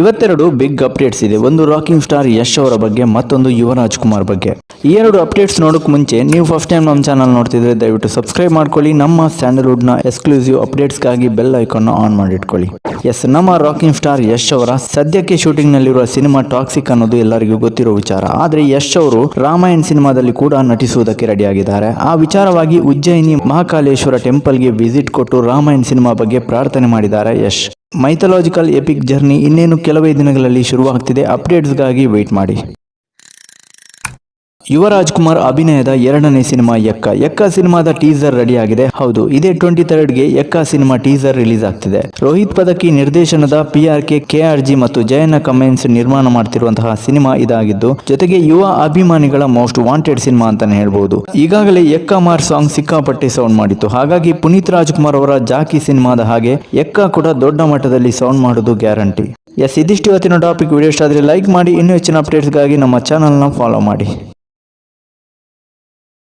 ಇವತ್ತೆರಡು big updates ಇದೆ. ಒಂದು rocking star Yash ಅವರ ಬಗ್ಗೆ, ಮತ್ತೊಂದು ಯುವರಾಜ್ ಕುಮಾರ್ ಬಗ್ಗೆ. ಈ ಎರಡು ಅಪ್ಡೇಟ್ಸ್ ನೋಡೋಕೆ ಮುಂಚೆ, ನೀವು ಫಸ್ಟ್ ಟೈಮ್ ನಮ್ಮ ಚಾನಲ್ ನೋಡ್ತಿದ್ರೆ ದಯವಿಟ್ಟು ಸಬ್ಸ್ಕ್ರೈಬ್ ಮಾಡ್ಕೊಳ್ಳಿ. ನಮ್ಮ ಸ್ಯಾಂಡಲ್ವುಡ್ನ ಎಕ್ಸ್ಕ್ಲೂಸಿವ್ ಅಪ್ಡೇಟ್ಸ್ಗಾಗಿ ಬೆಲ್ ಐಕಾನ್ ಆನ್ ಮಾಡಿಟ್ಕೊಳ್ಳಿ. ಎಸ್ ನಮ್ಮ ರಾಕಿಂಗ್ ಸ್ಟಾರ್ ಯಶ್ ಅವರ, ಸದ್ಯಕ್ಕೆ ಶೂಟಿಂಗ್ನಲ್ಲಿರುವ ಸಿನಿಮಾ ಟಾಕ್ಸಿಕ್ ಅನ್ನೋದು ಎಲ್ಲರಿಗೂ ಗೊತ್ತಿರೋ ವಿಚಾರ. ಆದರೆ ಯಶ್ ಅವರು ರಾಮಾಯಣ್ ಸಿನಿಮಾದಲ್ಲಿ ಕೂಡ ನಟಿಸುವುದಕ್ಕೆ ರೆಡಿಯಾಗಿದ್ದಾರೆ ಆ ವಿಚಾರವಾಗಿ ಉಜ್ಜಯಿನಿ ಮಹಾಕಾಲೇಶ್ವರ ಟೆಂಪಲ್ಗೆ ವಿಸಿಟ್ ಕೊಟ್ಟು ರಾಮಾಯಣ ಸಿನಿಮಾ ಬಗ್ಗೆ ಪ್ರಾರ್ಥನೆ ಮಾಡಿದ್ದಾರೆ ಯಶ್. ಮೈಥಲಾಜಿಕಲ್ ಎಪಿಕ್ ಜರ್ನಿ ಇನ್ನೇನು ಕೆಲವೇ ದಿನಗಳಲ್ಲಿ ಶುರುವಾಗ್ತಿದೆ ಅಪ್ಡೇಟ್ಸ್ಗಾಗಿ ವೆಯ್ಟ್ ಮಾಡಿ. ಯುವರಾಜ್ ಕುಮಾರ್ ಅಭಿನಯದ ಎರಡನೇ ಸಿನಿಮಾ ಎಕ್ಕ ಎಕ್ಕ ಸಿನಿಮಾದ ಟೀಸರ್ ರೆಡಿ ಆಗಿದೆ ಹೌದು, ಇದೇ ಟ್ವೆಂಟಿ ಗೆ ಎಕ್ಕ ಸಿನಿಮಾ ಟೀಸರ್ ರಿಲೀಸ್ ಆಗ್ತಿದೆ. ರೋಹಿತ್ ಪದಕಿ ನಿರ್ದೇಶನದ P R K K R G ಮತ್ತು ಜಯನ ಕಮೆನ್ಸ್ ನಿರ್ಮಾಣ ಮಾಡ್ತಿರುವಂತಹ ಸಿನಿಮಾ ಇದಾಗಿದ್ದು, ಜೊತೆಗೆ ಯುವ ಅಭಿಮಾನಿಗಳ ಮೋಸ್ಟ್ ವಾಂಟೆಡ್ ಸಿನಿಮಾ ಅಂತಾನೆ ಹೇಳ್ಬಹುದು ಈಗಾಗಲೇ ಎಕ್ಕ ಮಾರ್ ಸಾಂಗ್ ಸಿಕ್ಕಾಪಟ್ಟೆ ಸೌಂಡ್ ಮಾಡಿತ್ತು. ಹಾಗಾಗಿ ಪುನೀತ್ ರಾಜ್ಕುಮಾರ್ ಅವರ ಜಾಕಿ ಸಿನಿಮಾದ ಹಾಗೆ ಎಕ್ಕ ಕೂಡ ದೊಡ್ಡ ಮಟ್ಟದಲ್ಲಿ ಸೌಂಡ್ ಮಾಡೋದು ಗ್ಯಾರಂಟಿ. ಎಸ್, ಇದಿಷ್ಟು ಇವತ್ತಿನ ಟಾಪಿಕ್. ವಿಡಿಯೋ ಇಷ್ಟ ಆದರೆ ಲೈಕ್ ಮಾಡಿ. ಇನ್ನೂ ಹೆಚ್ಚಿನ ಅಪ್ಡೇಟ್ಸ್ಗಾಗಿ ನಮ್ಮ ಚಾನಲ್ನ ಫಾಲೋ ಮಾಡಿ.